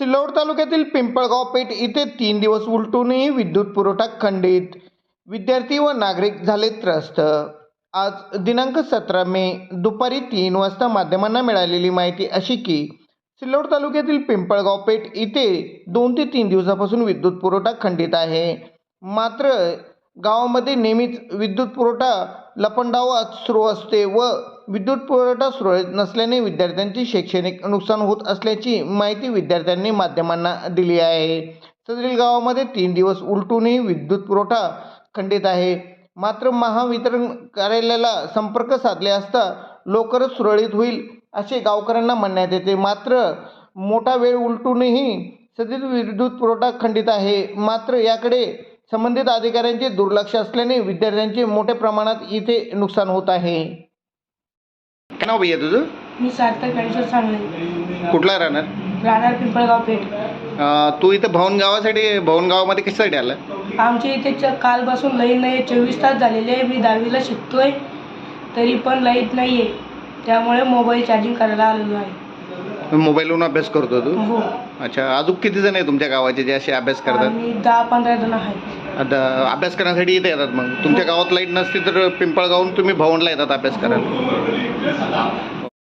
सिल्लोड तालुक्यातील पिंपळगाव पेठ इथे तीन दिवस उलटूनही विद्युत पुरवठा खंडित. विद्यार्थी व नागरिक झाले त्रस्त. आज दिनांक सतरा मे दुपारी तीन वाजता माध्यमांना मिळालेली माहिती अशी की सिल्लोड तालुक्यातील पिंपळगाव पेठ इथे दोन ते तीन दिवसापासून विद्युत पुरवठा खंडित आहे. मात्र गावामध्ये नेहमीच विद्युत पुरवठा लपंडावात सुरू असते व विद्युत पुरवठा सुरळीत नसल्याने विद्यार्थ्यांचे शैक्षणिक नुकसान होत असल्याची माहिती विद्यार्थ्यांनी माध्यमांना दिली आहे. सदरील गावामध्ये तीन दिवस उलटूनही विद्युत पुरवठा खंडित आहे. मात्र महावितरण कार्यालयाला संपर्क साधले असता लवकरच सुरळीत होईल असे गावकऱ्यांना म्हणण्यात येते. मात्र मोठा वेळ उलटूनही सदरील विद्युत पुरवठा खंडित आहे. मात्र याकडे संबंधित अधिकाऱ्यांचे दुर्लक्ष असल्याने विद्यार्थ्यांचे मोठ्या प्रमाणात इथे नुकसान होत आहे. नाव भैया तुझं? मी सार्थक गणेश्वर सांगले. कुठला राहणार? राहणार पिंपळगाव पेठ. अं, तू इथं भवन गावासाठी भवन गावामध्ये कशासाठी आला आमच्या इथे च कालपासून लाइट नाही आहे चोवीस तास झालेले आहे. मी दहावीला शिकतोय तरी पण लाइट नाही आहे त्यामुळे मोबाईल चार्जिंग करायला आलेलो आहे. मोबाईलवरून अभ्यास करतो तू? हो. अच्छा अजून किती जण आहे तुमच्या गावाचे जे असे अभ्यास करतात? आणि दहा पंधरा जण आहेत. आता अभ्यास करण्यासाठी इथे येतात मग. तुमच्या गावात लाइट नसती तर पिंपळगावून तुम्ही भवनला येतात अभ्यास करायला.